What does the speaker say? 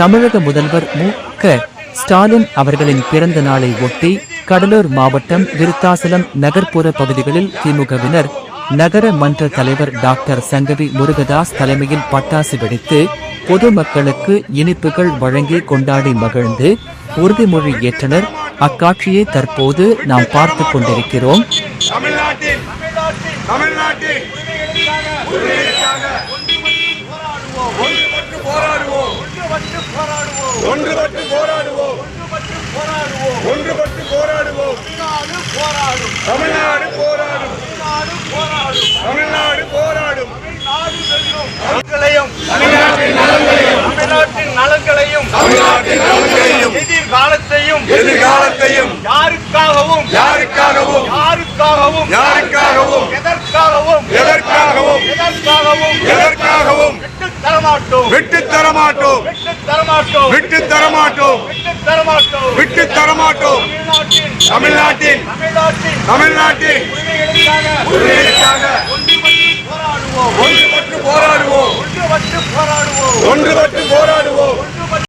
தமிழக முதல்வர் மு. க. ஸ்டாலின் அவர்களின் பிறந்த நாளை ஒட்டி கடலூர் மாவட்டம் விருத்தாசலம் நகர்ப்புற பகுதிகளில் திமுகவினர் நகர மன்ற தலைவர் டாக்டர் சங்கவி முருகதாஸ் தலைமையில் பட்டாசு வெடித்து பொதுமக்களுக்கு இனிப்புகள் வழங்கி கொண்டாடி மகிழ்ந்து உறுதிமொழி ஏற்றனர். அக்காட்சியை தற்போது நாம் பார்த்துக் கொண்டிருக்கிறோம். தமிழ்நாட்டில் தமிழ்நாட்டில் உரிமைகளுக்காக ஒன்றுபட்டு போராடுவோம் ஒன்றுபட்டு போராடுவோம். ஒன்றுபட்டு போராடுவோம். தமிழ்நாடு போராடும். தமிழ்நாடு போராடும். நலன்களையும். தமிழ்நாட்டின் நலன்களையும். தமிழ்நாட்டின் நலன்களையும். எதிர்காலத்தையும். எதிர்காலத்தையும். யாருக்காகவும். யாருக்காகவும். தரமாட்டோம் விட்டுத் தரமாட்டோம் விட்டுத் தரமாட்டோம் விட்டுத் தரமாட்டோம் தமிழ்நாட்டின் தமிழ்நாட்டின் ஒன்றுபட்டு போராடுவோம். ஒன்றுபட்டு போராடுவோம். ஒன்றுபட்டு போராடுவோம்.